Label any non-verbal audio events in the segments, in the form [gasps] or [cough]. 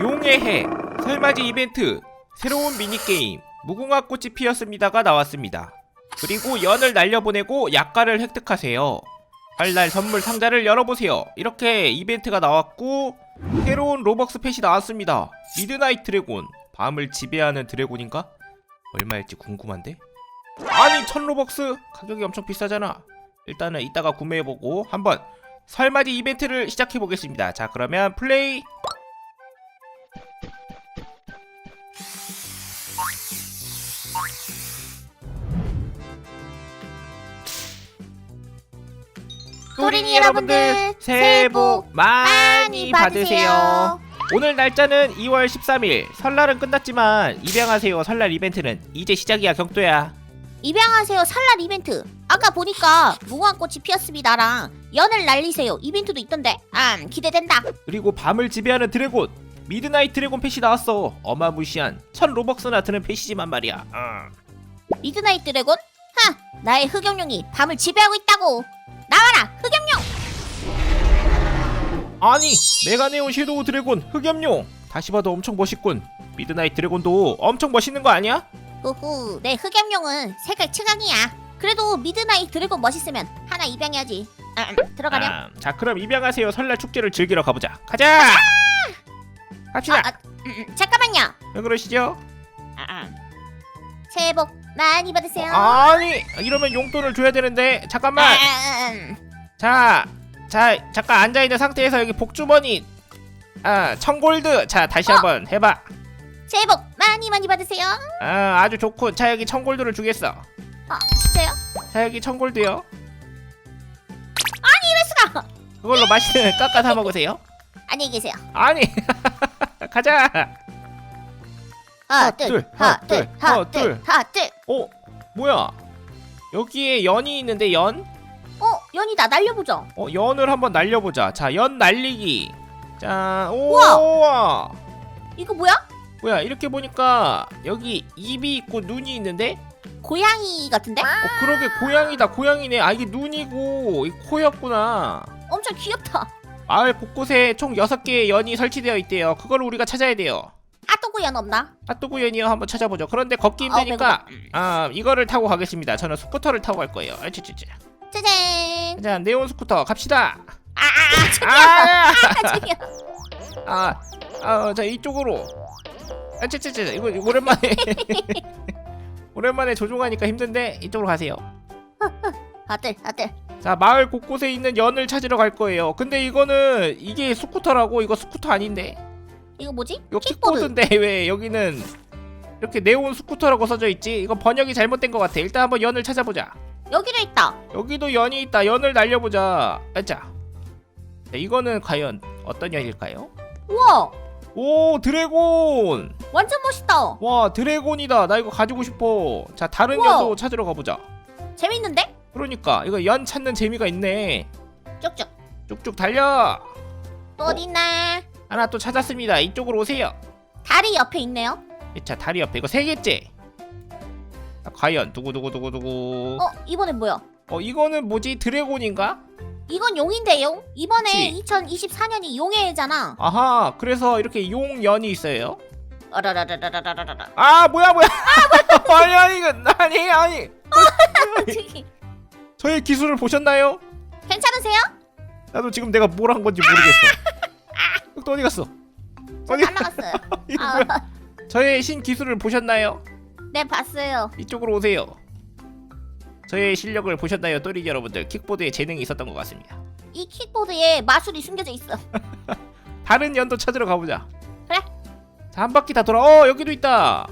용의 해 설맞이 이벤트 새로운 미니게임 무궁화 꽃이 피었습니다가 나왔습니다. 그리고 연을 날려보내고 약가를 획득하세요. 설날 선물 상자를 열어보세요. 이렇게 이벤트가 나왔고 새로운 로벅스 펫이 나왔습니다. 미드나잇 드래곤 밤을 지배하는 드래곤인가? 얼마일지 궁금한데? 아니 천 로벅스 가격이 엄청 비싸잖아. 일단은 이따가 구매해보고 한번 설맞이 이벤트를 시작해보겠습니다. 자 그러면 플레이 소린이 여러분들 새해 복 많이 받으세요. 오늘 날짜는 2월 13일. 설날은 끝났지만 입양하세요 설날 이벤트는 이제 시작이야 경도야. 입양하세요 설날 이벤트 아까 보니까 무궁화꽃이 피었습니다랑 연을 날리세요 이벤트도 있던데 아 기대된다 그리고 밤을 지배하는 드래곤 미드나잇 드래곤 펫이 나왔어. 어마무시한 천 로벅스나 드는 펫이지만 말이야. 어. 미드나잇 드래곤? 하 나의 흑염룡이 밤을 지배하고 있다고 나와라 흑염룡 아니 메가네온 섀도우 드래곤 흑염룡 다시 봐도 엄청 멋있군. 미드나잇 드래곤도 엄청 멋있는 거 아니야? 후후 내 흑염룡은 색깔 최강이야 그래도 미드나잇 드래곤 멋있으면 하나 입양해야지 아, 음, 들어가렴 아, 자 그럼 입양하세요 설날 축제를 즐기러 가보자. 가자. 갑시다. 아, 아, 음, 음, 잠깐만요 왜 그러시죠? 아, 아. 새해 복 많이 받으세요. 아니 이러면 용돈을 줘야 되는데 잠깐만. 음. 자, 자 잠깐 앉아 있는 상태에서 여기 복주머니 아 청골드. 자 다시 어? 한번 해봐. 새해 복 많이 많이 받으세요. 아 아주 좋군. 자 여기 청골드를 주겠어. 아 진짜요? 자 여기 청골드요. 이럴 수가! 그걸로 맛있는 [laughs] 깎아 사 먹으세요. 안녕히 계세요. 아니 [laughs] 가자 하나 둘, 둘 하나, 둘, 둘 하나, 둘. 둘 하나 둘 어 뭐야? 여기에 연이 있는데 연? 어 연이다 날려보죠 어 연을 한번 날려보자. 자 연 날리기. 자 우와. 오와! 이거 뭐야? 뭐야 이렇게 보니까 여기 입이 있고 눈이 있는데? 고양이 같은데? 어 그러게 고양이다 고양이네. 아 이게 눈이고 이 코였구나. 엄청 귀엽다. 마을 곳곳에 총 6개의 연이 설치되어 있대요. 그걸 우리가 찾아야 돼요 아또고 연 없나? 핫도그 연이요? 한번 찾아보죠. 그런데 걷기 어, 힘드니까 배고파. 음. 아 이거를 타고 가겠습니다. 저는 스쿠터를 타고 갈 거예요. 아치치치 짜잔. 자 네온 스쿠터 갑시다. 아아아 아, 저기요 아, 아, 자 이쪽으로. 아치치치 이거 이거 오랜만에. [laughs] 오랜만에 조종하니까 힘든데 이쪽으로 가세요. 아들 아들. 자 마을 곳곳에 있는 연을 찾으러 갈 거예요. 근데 이거는 이게 스쿠터라고? 이거 스쿠터 아닌데 이거 뭐지? 이거 킥보드. 킥보드인데 [laughs] 왜 여기는 이렇게 네온 스쿠터라고 써져 있지? 이거 번역이 잘못된 것 같아. 일단 한번 연을 찾아보자. 여기도 있다. 여기도 연이 있다. 연을 날려보자. 자 자, 이거는 과연 어떤 연일까요? 우와! 오 드래곤! 완전 멋있다. 와 드래곤이다. 나 이거 가지고 싶어. 자 다른 우와. 연도 찾으러 가보자. 재밌는데? 그러니까 이거 연 찾는 재미가 있네. 쭉쭉. 쭉쭉 달려. 또 어딨나 하나 또 찾았습니다. 이쪽으로 오세요. 다리 옆에 있네요. 자, 다리 옆에 이거 세 개째. 자, 과연 두구두구두구두구. 어, 이번엔 뭐야? 어, 이거는 뭐지? 드래곤인가? 이건 용인데요. 이번에 2024년이 용의 해잖아. 아하, 그래서 이렇게 용연이 있어요. 어라라라라라라라. 아, 뭐야 뭐야. [laughs] 아, 뭐야. 아니 이거 아니 아니. 어, [laughs] 저의 기술을 보셨나요? 괜찮으세요? 나도 지금 내가 뭘 한 건지 모르겠어. 아! 또 어디 갔어? 어디 날라갔어요 [laughs] 이거 아, 뭐야 저의 신 기술을 보셨나요? 네 봤어요 이쪽으로 오세요 저의 실력을 보셨나요 또리 여러분들 킥보드에 재능이 있었던 것 같습니다 이 킥보드에 마술이 숨겨져 있어 [laughs] 다른 연도 찾으러 가보자. 그래. 자, 한 바퀴 다 돌아. 어, 여기도 있다.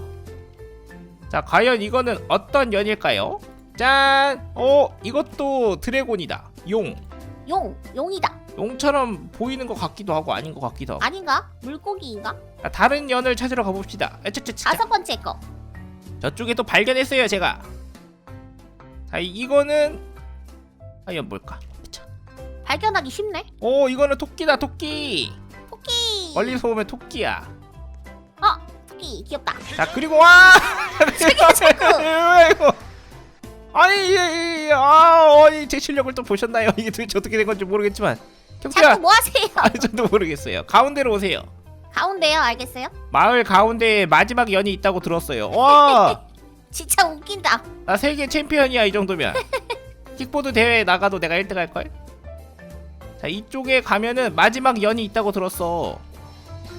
자, 과연 이거는 어떤 연일까요? 짠! 어, 이것도 드래곤이다. 용. 용 용이다 용처럼 보이는 것 같기도 하고 아닌 것 같기도 하고. 아닌가? 물고기인가? 자, 다른 연을 찾으러 가봅시다. 에차차차. 다섯 번째 거 저쪽에 또 발견했어요, 제가. 자, 이- 이거는 과연 뭘까? 자. 발견하기 쉽네 오, 이거는 토끼다, 토끼. 토끼 멀리서 보면 토끼야. 어 토끼 귀엽다 자 그리고 와 [laughs] [laughs] 이거 아니 이, 이, 아 어이 제 실력을 또 보셨나요 [laughs] 이게 도대체 어떻게 된 건지 모르겠지만 자꾸 뭐 하세요 [laughs] 아니 저도 모르겠어요 가운데로 오세요 가운데요 알겠어요? 마을 가운데에 마지막 연이 있다고 들었어요. 와, [laughs] 진짜 웃긴다 나 세계 챔피언이야 이 정도면. [laughs] 킥보드 대회 나가도 내가 1등 할 걸. 자, 이쪽에 가면은 마지막 연이 있다고 들었어.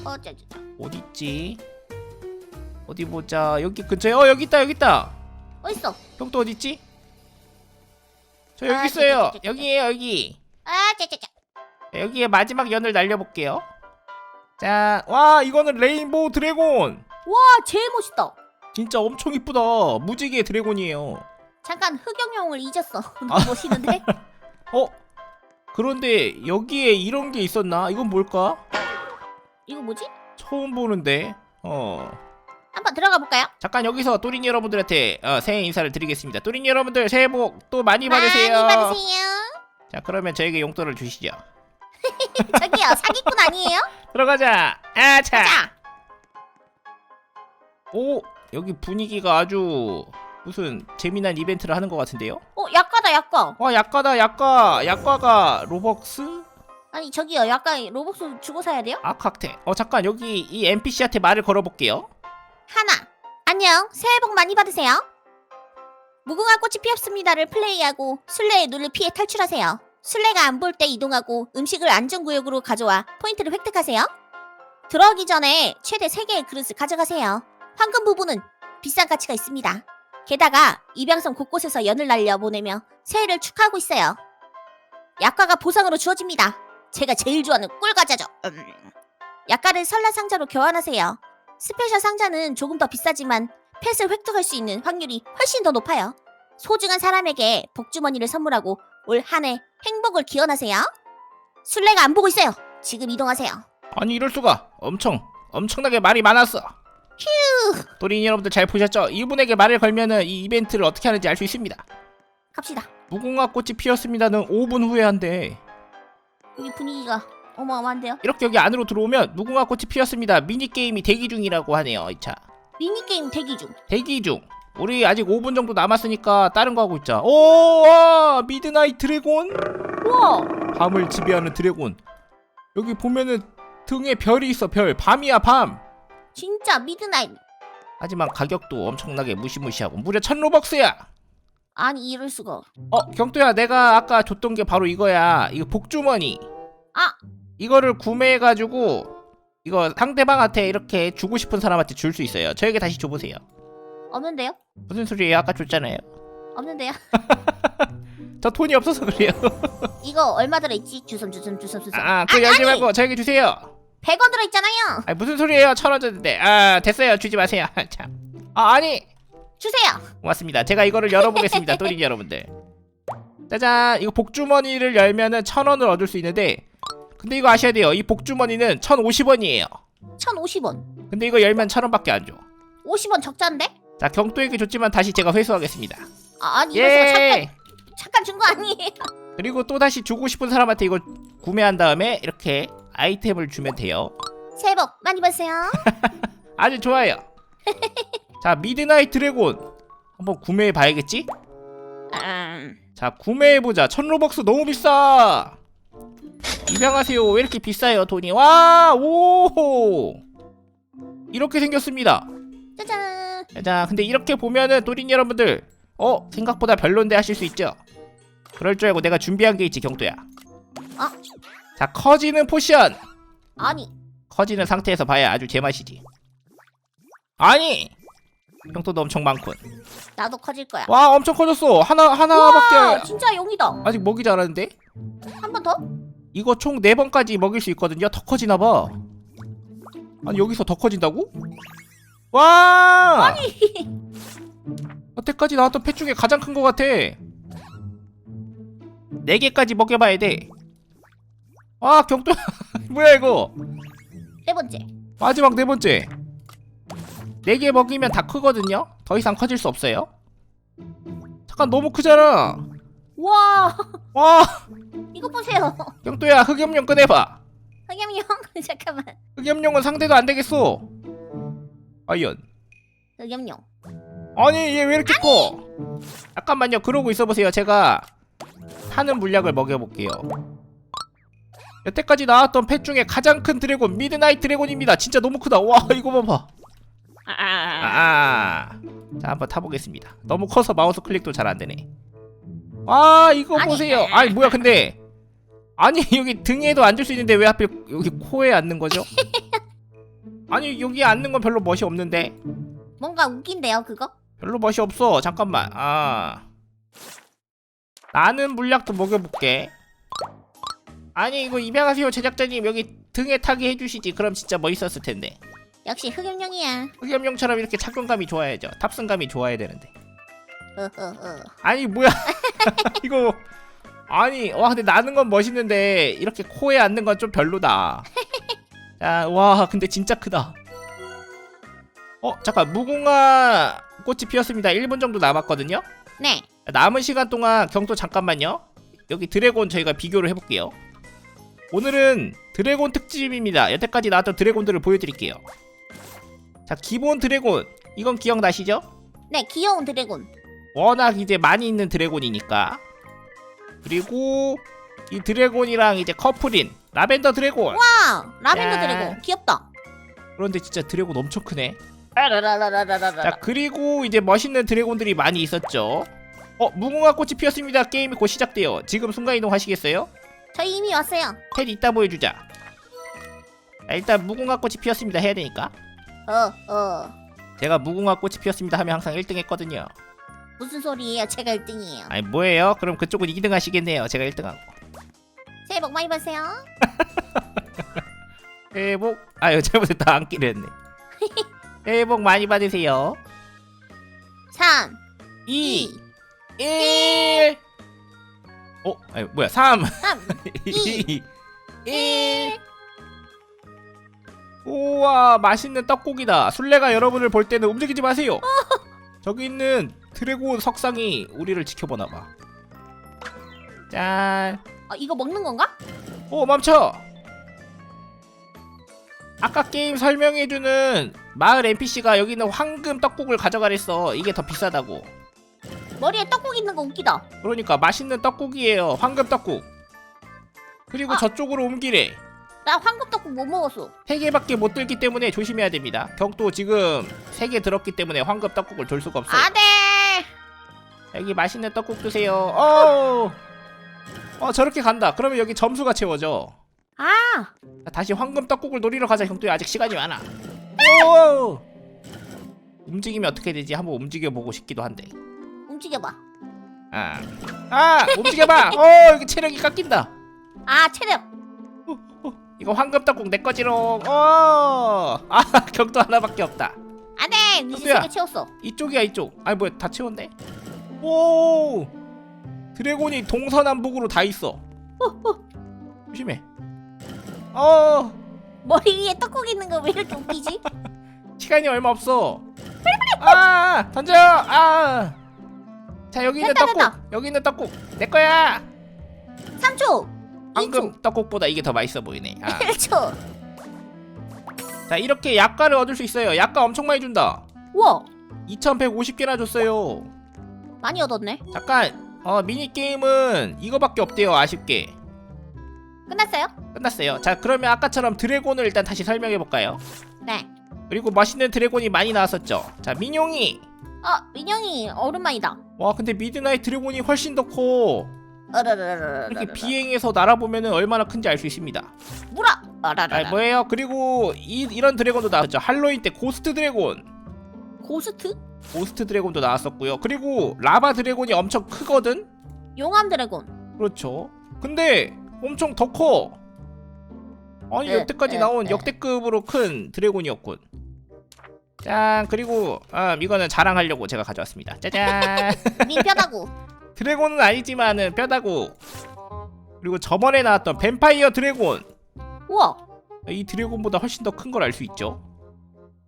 어, 저, 저, 저. 어디 있지? 어디 보자. 여기 근처에. 어, 여기 있다. 여기 있다. 어딨어? 형 또 어디 있지? 저 여기 아, 있어요. 여기에요, 여기. 아, 저, 저, 저. 자, 여기에 마지막 연을 날려볼게요. 자, 와, 이거는 레인보우 드래곤. 와 제일 멋있다 진짜 엄청 이쁘다. 무지개 드래곤이에요. 잠깐 흑영용을 잊었어 [laughs] 너무 아. 멋있는데? [laughs] 어? 그런데 여기에 이런 게 있었나? 이건 뭘까? 이거 뭐지? 처음 보는데. 어. 한번 들어가 볼까요? 잠깐 여기서 또린 여러분들한테 어, 새해 인사를 드리겠습니다. 또린 여러분들 새해 복 또 많이 받으세요. 많이 받으세요 자, 그러면 저에게 용돈을 주시죠. [laughs] 저기요 사기꾼 아니에요? 들어가자. 아, 차. 자 오, 여기 분위기가 아주 무슨 재미난 이벤트를 하는 것 같은데요? 어 약과다 약과 와, 약과다, 약과. 약과가 로벅스? 아니 저기요 약과 로봇 주고 사야 돼요? 아, 칵테. 어, 잠깐 여기 이 NPC한테 말을 걸어볼게요. 하나 안녕 새해 복 많이 받으세요 무궁화 꽃이 피었습니다를 플레이하고 술래의 눈을 피해 탈출하세요 술래가 안 볼 때 이동하고 음식을 안전구역으로 가져와 포인트를 획득하세요. 들어오기 전에 최대 3개의 그릇을 가져가세요. 황금 부분은 비싼 가치가 있습니다. 게다가 이병선 곳곳에서 연을 날려 보내며 새해를 축하하고 있어요. 약과가 보상으로 주어집니다. 제가 제일 좋아하는 꿀과자죠. 음. 약과를 설날 상자로 교환하세요. 스페셜 상자는 조금 더 비싸지만 펫을 획득할 수 있는 확률이 훨씬 더 높아요. 소중한 사람에게 복주머니를 선물하고 올 한 해 행복을 기원하세요. 술래가 안 보고 있어요. 지금 이동하세요. 아니, 이럴 수가. 엄청, 엄청나게 말이 많았어. 휴. 또린 여러분들 잘 보셨죠? 이분에게 말을 걸면은 이 이벤트를 어떻게 하는지 알 수 있습니다. 갑시다. 무궁화 꽃이 피었습니다는 5분 후에 한대. 여기 분위기가 어마어마한데요. 이렇게 여기 안으로 들어오면 무궁화 꽃이 피었습니다. 미니 게임이 대기 중이라고 하네요. 이 차. 미니게임 대기 중. 대기 중. 우리 아직 5분 정도 남았으니까 다른 거 하고 있자. 오, 와, 미드나잇 드래곤. 우와! 밤을 지배하는 드래곤. 여기 보면은 등에 별이 있어. 별. 밤이야, 밤. 진짜 미드나잇. 하지만 가격도 엄청나게 무시무시하고 무려 1000로벅스야. 아니 이럴 수가. 어, 경도야, 내가 아까 줬던 게 바로 이거야. 이거 복주머니. 아! 이거를 구매해 가지고 이거 상대방한테 이렇게 주고 싶은 사람한테 줄 수 있어요. 저에게 다시 줘 보세요. 없는데요? 무슨 소리예요? 아까 줬잖아요. 없는데요? [laughs] 저 돈이 없어서 그래요. [laughs] 이거 얼마 들어있지? 주섬 주섬 주섬 주섬. 아, 그거 열지 말고 저에게 주세요. 100원 들어있잖아요. 아, 무슨 소리예요? 천 원 줬는데. 아, 됐어요. 주지 마세요. [laughs] 참. 아, 아니. 주세요. 고맙습니다. 제가 이거를 열어보겠습니다. 또린 여러분들. 짜잔. 이거 복주머니를 열면은 천 원을 얻을 수 있는데 근데 이거 아셔야 돼요. 이 복주머니는 1,050원이에요. 1,050원. 근데 이거 열면 천 원밖에 안 줘. 50원 적자인데? 자, 경도에게 줬지만 다시 제가 회수하겠습니다. 아, 아니 이럴 수가 잠깐 예. 잠깐 준 거 아니에요? 그리고 또 다시 주고 싶은 사람한테 이걸 구매한 다음에 이렇게 아이템을 주면 돼요. 새해 복 많이 받으세요. [laughs] 아주 좋아요. 자, 미드나잇 드래곤 한번 구매해 봐야겠지? 음, 자, 구매해 보자. 1000로벅스 너무 비싸. 입양하세요. 왜 이렇게 비싸요, 돈이? 와! 오! 이렇게 생겼습니다. 자, 근데 이렇게 보면은 또린 여러분들 어, 생각보다 별론데 하실 수 있죠? 그럴 줄 알고 내가 준비한 게 있지, 경도야. 아, 자, 커지는 포션. 아니 커지는 상태에서 봐야 아주 제맛이지. 아니! 형도도 엄청 많군. 나도 커질 거야. 와, 엄청 커졌어. 하나, 와, 하나밖에 진짜 용이다. 아직 먹이지 않았는데? 한 번 더? 이거 총 4번까지 먹일 수 있거든요. 더 커지나 봐. 아니, 여기서 더 커진다고? 와! 아니 [laughs] 여태까지 나왔던 펫 중에 가장 큰 것 같아. 4개까지 먹여봐야 돼. 아, 경도, [laughs] 뭐야, 이거? 네 번째. 마지막 네 번째. 네 개 먹이면 다 크거든요. 더 이상 커질 수 없어요. 잠깐 너무 크잖아. 와 와, [laughs] 이거 보세요. 경도야 흑염룡 꺼내봐. 흑염룡 잠깐만. 흑염룡은 상대도 안 되겠어. 아이언. 흑염룡. 아니 얘 왜 이렇게 커? 잠깐만요. 그러고 있어 보세요. 제가 타는 물약을 먹여볼게요. 여태까지 나왔던 펫 중에 가장 큰 드래곤 미드나잇 드래곤입니다 진짜 너무 크다 와 [laughs] 이거 봐봐 아, 자 한번 타보겠습니다. 너무 커서 마우스 클릭도 잘 안 되네. 아 이거 아니, 보세요. 아니 뭐야 근데 아니 여기 등에도 앉을 수 있는데 왜 하필 여기 코에 앉는 거죠? [laughs] 아니 여기 앉는 건 별로 멋이 없는데 뭔가 웃긴데요 그거? 별로 멋이 없어. 잠깐만. 아 나는 물약도 먹여볼게. 아니 이거 입양하세요 제작자님 여기 등에 타게 해주시지. 그럼 진짜 멋있었을 텐데. 역시 흑염룡이야 흑염룡처럼 이렇게 착용감이 좋아야죠. 탑승감이 좋아야 되는데. 어허허 아니 뭐야 [laughs] 이거 아니 와 근데 나는 건 멋있는데 이렇게 코에 앉는 건 좀 별로다 자와 근데 진짜 크다. 어 잠깐 무궁화 꽃이 피었습니다. 1분 정도 남았거든요? 네. 남은 시간 동안 경도 잠깐만요. 여기 드래곤 저희가 비교를 해볼게요. 오늘은 드래곤 특집입니다. 여태까지 나왔던 드래곤들을 보여드릴게요. 자 기본 드래곤. 이건 기억나시죠? 네, 귀여운 드래곤. 워낙 이제 많이 있는 드래곤이니까. 그리고 이 드래곤이랑 이제 커플인 라벤더 드래곤. 와 라벤더 야. 드래곤. 귀엽다. 그런데 진짜 드래곤 엄청 크네. 라라라라라라라. 자 그리고 이제 멋있는 드래곤들이 많이 있었죠. 어 무궁화 꽃이 피었습니다. 게임이 곧 시작돼요. 지금 순간 이동 하시겠어요? 저희 이미 왔어요. 텔 이따 보여주자. 자, 일단 무궁화 꽃이 피었습니다. 해야 되니까. 어 어. 제가 무궁화 꽃이 피었습니다 하면 항상 1등 했거든요. 무슨 소리예요? 제가 1등이에요. 아니 뭐예요? 그럼 그쪽은 2등 하시겠네요. 제가 1등하고 새해 복 많이 받으세요. [laughs] 새해 복. 아유 잘못했다. 안기로 했네. [laughs] 새해 복 많이 받으세요. 3 2 2 1 어? 아니 뭐야. 3 3 2 1 1 우와 맛있는 떡고기다. 술래가 여러분을 볼 때는 움직이지 마세요. 저기 있는 드래곤 석상이 우리를 지켜보나 봐. 짠 어, 이거 먹는 건가? 오 멈춰! 아까 게임 설명해주는 마을 NPC가 여기 있는 황금 떡국을 가져가랬어. 이게 더 비싸다고. 머리에 떡국 있는 거 웃기다. 그러니까 맛있는 떡국이에요. 황금 떡국. 그리고 아. 저쪽으로 옮기래 나 황금 떡국 못 먹었어. 세 개밖에 못 들기 때문에 조심해야 됩니다. 격도 지금 세개 들었기 때문에 황금 떡국을 돌 수가 없어요. 안돼! 여기 맛있는 떡국 드세요. 어, 어 저렇게 간다. 그러면 여기 점수가 채워져. 아! 자, 다시 황금 떡국을 노리러 가자 형도야. 아직 시간이 많아. 오! 움직이면 어떻게 되지? 한번 움직여보고 싶기도 한데. 움직여봐. 아, 아 움직여봐! [laughs] 어 여기 체력이 깎인다. 아 체력! 이거 황금 떡국 내 거지롱. 어아 [laughs] 격도 하나밖에 없다. 안돼! 미스 형도야. 세개 채웠어. 이쪽이야 이쪽. 아니 뭐야 다 채웠네? 오 드래곤이 동서남북으로 다 있어. 조심해. 어. 머리 위에 떡국 있는 거 왜 이렇게 웃기지? [laughs] 시간이 얼마 없어. 아 던져! 아 자 여기 있는 됐다, 떡국. 됐다. 여기 있는 떡국. 내 거야. 3초 방금 떡국보다 이게 더 맛있어 보이네. 아. [laughs] 1초. 자 이렇게 약과를 얻을 수 있어요. 약과 엄청 많이 준다. 우와. 2150개나 줬어요. 많이 얻었네. 잠깐 어 미니게임은 이거밖에 없대요 아쉽게 끝났어요? 끝났어요 자 그러면 아까처럼 드래곤을 일단 다시 설명해 볼까요 네 그리고 멋있는 드래곤이 많이 나왔었죠 자 민용이 어, 민영이 오랜만이다. 와 근데 미드나잇 드래곤이 훨씬 더커 어라라라라라라. 이렇게 비행해서 날아보면은 얼마나 큰지 알 수 있습니다 뭐라? 아 어라라라. 뭐예요 그리고 이, 이런 드래곤도 나왔죠 할로윈 때 고스트 드래곤 고스트? 고스트 드래곤도 나왔었고요 그리고 라바 드래곤이 엄청 크거든 용암 드래곤. 그렇죠. 근데 엄청 더 커. 아니 에, 여태까지 에, 나온 에. 역대급으로 큰 드래곤이었군. 짠 그리고 아 이거는 자랑하려고 제가 가져왔습니다. 짜잔. [laughs] 민뼈다구. 드래곤은 아니지만은 뼈다구. 그리고 저번에 나왔던 뱀파이어 드래곤. 우와. 이 드래곤보다 훨씬 더 큰 걸 알 수 있죠.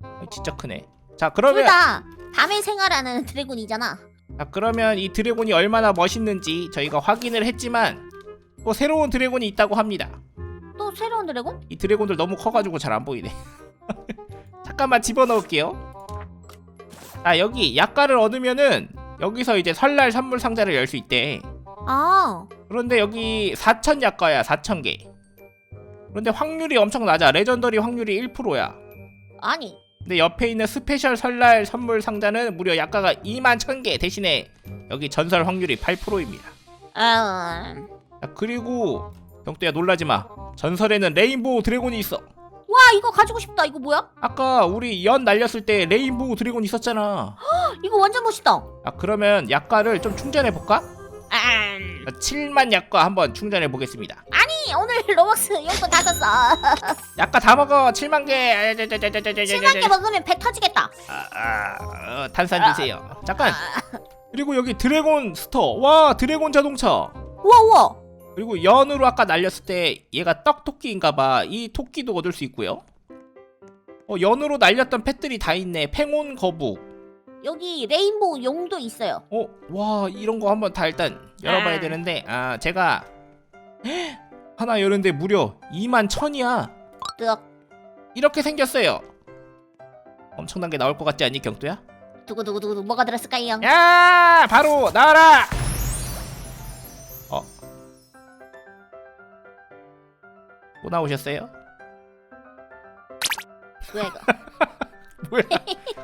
아, 진짜 크네. 자둘 그러면 다 밤에 생활하는 드래곤이잖아. 자 그러면 이 드래곤이 얼마나 멋있는지 저희가 확인을 했지만 또 새로운 드래곤이 있다고 합니다. 또 새로운 드래곤? 이 드래곤들 너무 커가지고 잘 안 보이네. [laughs] 잠깐만 집어넣을게요. 자 여기 약과를 얻으면은 여기서 이제 설날 선물 상자를 열 수 있대. 아. 그런데 여기 4천 약과야 4천 개. 그런데 확률이 엄청 낮아. 레전더리 확률이 1%야. 아니 근데 옆에 있는 스페셜 설날 선물 상자는 무려 약가가 2만 1000개 대신에 여기 전설 확률이 8%입니다. 음... 그리고 경도야 놀라지 마. 전설에는 레인보우 드래곤이 있어. 와 이거 가지고 싶다 이거 뭐야? 아까 우리 연 날렸을 때 레인보우 드래곤 있었잖아. [gasps] 이거 완전 멋있다 아 그러면 약가를 좀 충전해 볼까? 음... 7만 약가 한번 충전해 보겠습니다. 아니 오늘 로벅스 용돈 다 썼어 [laughs] 약가 다 먹어 7만 개. 7만 개 먹으면 배 터지겠다 아, 아, 어, 탄산 아. 주세요. 잠깐. 아, [laughs] 그리고 여기 드래곤 스토어. 와 드래곤 자동차. 우와 우와 그리고 연으로 아까 날렸을 때 얘가 떡토끼인가봐. 이 토끼도 얻을 수 있고요. 어, 연으로 날렸던 펫들이 다 있네. 팽온 거북. 여기 레인보우 용도 있어요 어, 와 이런 거 한번 다 일단 열어봐야 아. 되는데 아 제가 [gasps] 하나 열는데 무려 2만 천이야. 뜨억 이렇게 생겼어요. 엄청난 게 나올 것 같지 않니 경도야? 두구두구두구 뭐가 들었을까요? 야 바로 나와라. 어. 또 나오셨어요? 뭐야 이거 [laughs] [laughs] 뭐야?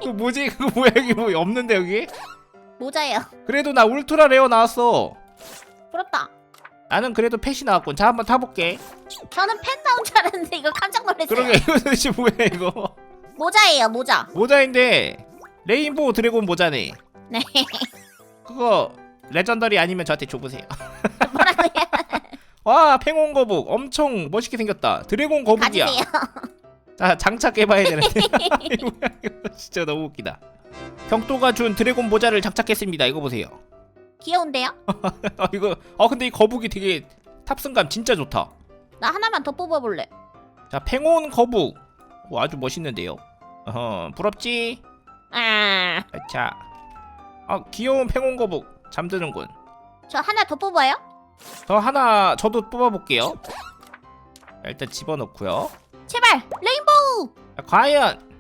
그 뭐지? 그거 뭐야? 여기 뭐 없는데 여기? 모자예요 그래도 나 울트라 레어 나왔어. 부럽다 나는 그래도 펫이 나왔군. 자 한번 타볼게. 저는 펜 나온 줄 알았는데 이거 깜짝 놀랐어요 그러게 이거 도대체 뭐야 이거? 모자예요 모자 모자인데 레인보우 드래곤 모자네. 네 그거 레전더리 아니면 저한테 줘보세요. [laughs] 뭐라고요? 와 팽온 거북 엄청 멋있게 생겼다. 드래곤 거북이야. 가지세요 자 장착해봐야 되는데 이거 뭐야, 이거 진짜 너무 웃기다. 경도가 준 드래곤 모자를 장착했습니다. 이거 보세요. 귀여운데요? [laughs] 아 이거 아 근데 이 거북이 되게 탑승감 진짜 좋다. 나 하나만 더 뽑아볼래 자 팽온 거북 오, 아주 멋있는데요. 어허 부럽지? 아, 자, 아 귀여운 팽온 거북 잠드는군. 저 하나 더 뽑아요? 저 하나 저도 뽑아볼게요. 자, 일단 집어넣고요. 제발 레인보우 자, 과연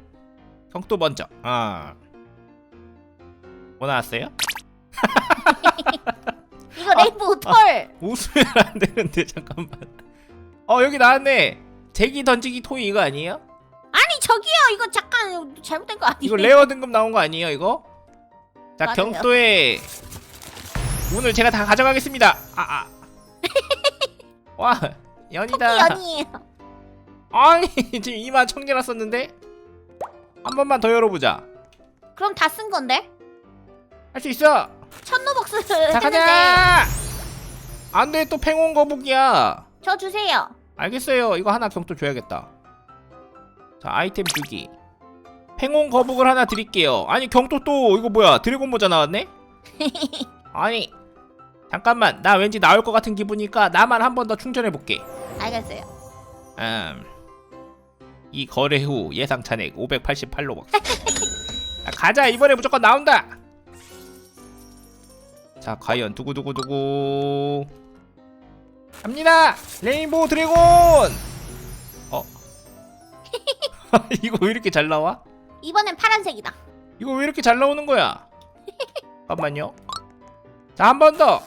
경도 먼저. 아, 뭐 나왔어요? [laughs] 이거 아, 레인보우 털 웃으면 안 되는데 잠깐만. 어 여기 나왔네. 제기 던지기 토이 이거 아니에요? 아니 저기요 이거 잠깐 잘못된 거 아니에요? 이거 레어 등급 나온 거 아니에요 이거? 자 맞아요. 경도에 오늘 제가 다 가져가겠습니다. 아 아. [laughs] 와 연이다. 연이에요 아니 [laughs] 지금 2만 천 개나 썼는데 한 번만 더 열어보자. 그럼 다 쓴 건데? 할 수 있어. 천노벅스 자 했는데 가자. 안돼 또 팽온 거북이야. 저 주세요 알겠어요. 이거 하나 경도 줘야겠다. 자 아이템 주기. 팽온 거북을 하나 드릴게요. 아니 경도 또 이거 뭐야 드래곤 모자 나왔네? [laughs] 아니 잠깐만 나 왠지 나올 것 같은 기분이니까 나만 한 번 더 충전해 볼게. 알겠어요 음, 이 거래 후 예상 잔액 588로벅스. 자, 가자 이번에 무조건 나온다. 자 과연 두구두구두구 갑니다 레인보우 드래곤. 어? [laughs] 이거 왜 이렇게 잘 나와? 이번엔 파란색이다 이거 왜 이렇게 잘 나오는 거야? 잠깐만요. 자, 한 번 더.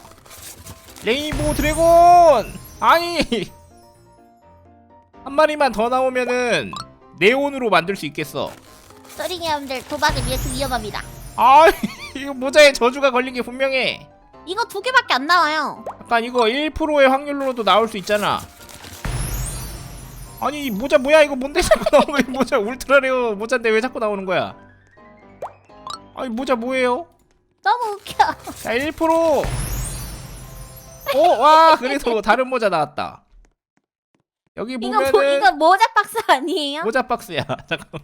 레인보우 드래곤! 아니! 한 마리만 더 나오면은 네온으로 만들 수 있겠어. 써링이 여러분들 도박은 이렇게 위험합니다 아, 이거 모자에 저주가 걸린 게 분명해. 이거 두 개밖에 안 나와요 약간 이거 1%의 확률로도 나올 수 있잖아. 아니, 이 모자 뭐야? 이거 뭔데 자꾸 [laughs] 나오는 거야? 이 모자 울트라레어 모자인데 왜 자꾸 나오는 거야? 아니, 모자 뭐예요? 너무 웃겨 자, 1%. 오, 와, 그래도 다른 모자 나왔다. 여기 이거 보면은 뭐, 이거 모자 박스 아니에요? 모자 박스야. [laughs] 잠깐만.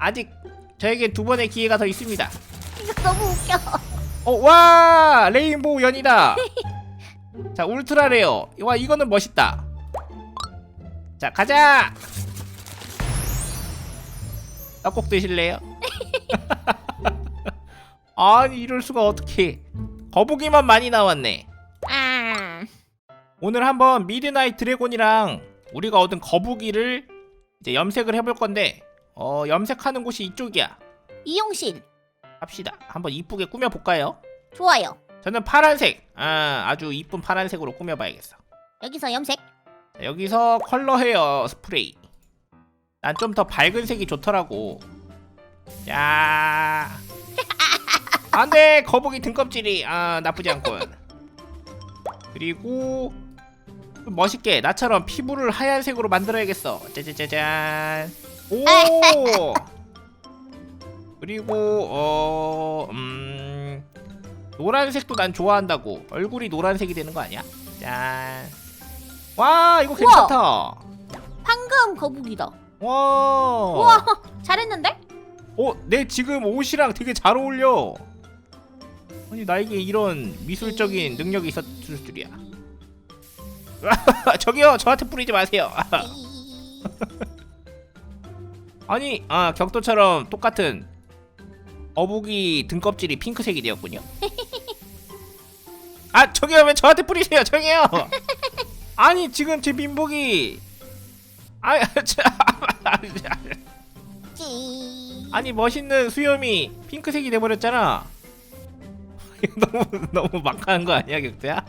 아직 저에게 두 번의 기회가 더 있습니다. 이거 너무 웃겨 어, 와, 레인보우 연이다. [laughs] 자, 울트라 레어. 와, 이거는 멋있다. 자, 가자. 떡국 드실래요? [laughs] 아니, 이럴 수가 어떻게? 거북이만 많이 나왔네. 아 오늘 한번 미드나잇 드래곤이랑 우리가 얻은 거북이를 이제 염색을 해볼 건데 어 염색하는 곳이 이쪽이야 이용실 합시다 한번 이쁘게 꾸며볼까요? 좋아요 저는 파란색 아 아주 이쁜 파란색으로 꾸며봐야겠어 여기서 염색 여기서 컬러 헤어 스프레이. 난 좀 더 밝은 색이 좋더라고. 자. 안돼 거북이 등껍질이 아 나쁘지 않군. 그리고 좀 멋있게 나처럼 피부를 하얀색으로 만들어야겠어. 짜자자잔. 오. [laughs] 그리고 어 음. 노란색도 난 좋아한다고. 얼굴이 노란색이 되는 거 아니야? 짠. 와 이거 우와. 괜찮다. 황금 거북이다. 와. 우와 [laughs] 잘했는데? 어, 내 지금 옷이랑 되게 잘 어울려. 아니 나에게 이런 미술적인 능력이 있었을 줄이야. [laughs] 저기요, 저한테 뿌리지 마세요. [laughs] 아니, 아 격도처럼 똑같은 어묵이 등껍질이 핑크색이 되었군요. [laughs] 아, 저기요, 왜 저한테 뿌리세요, 저기요. 아니 지금 제 민복이 아, 저, 찌. 아니 멋있는 수염이 핑크색이 돼버렸잖아. 너무 너무 막하는 거 아니야 격투야?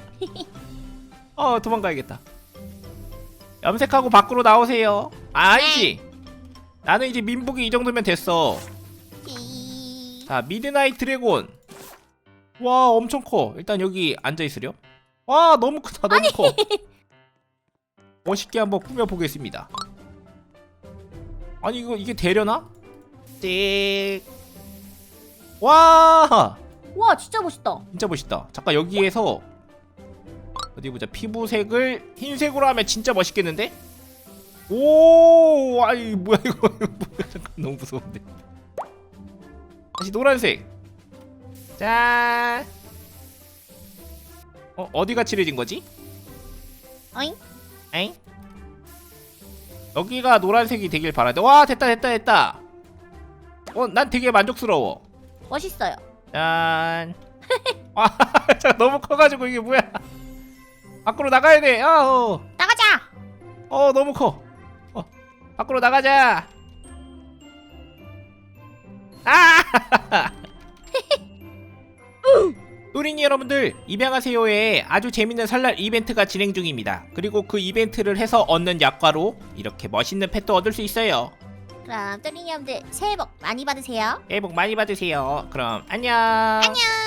어 도망가야겠다. 염색하고 밖으로 나오세요. 아, 아니지. 나는 이제 민복이 이 정도면 됐어. 찌. 자 미드나잇 드래곤. 와 엄청 커. 일단 여기 앉아 있으렴. 와 너무 크다 너무 커. [laughs] 멋있게 한번 꾸며 보겠습니다. 아니 이거 이게 되려나? 띡. 와 와 진짜 멋있다. 진짜 멋있다. 잠깐 여기에서 어디 보자. 피부색을 흰색으로 하면 진짜 멋있겠는데? 오, 아이 뭐야 이거 [laughs] 잠깐 너무 무서운데. 다시 노란색. 짠. 어 어디가 칠해진 거지? 어잉? 엥? 여기가 노란색이 되길 바라야 돼. 와 됐다 됐다 됐다. 어 난 되게 만족스러워. 멋있어요. 짠. [laughs] 와, 자, 너무 커가지고 이게 뭐야? 밖으로 나가야 돼. 아, 어, 나가자. 어, 너무 커. 어, 밖으로 나가자. 아! [laughs] 또린이 여러분들 입양하세요에 아주 재밌는 설날 이벤트가 진행 중입니다. 그리고 그 이벤트를 해서 얻는 약과로 이렇게 멋있는 펫도 얻을 수 있어요. 그럼 또린이 형들 새해 복 많이 받으세요. 새해 복 많이 받으세요. 그럼 안녕. 안녕.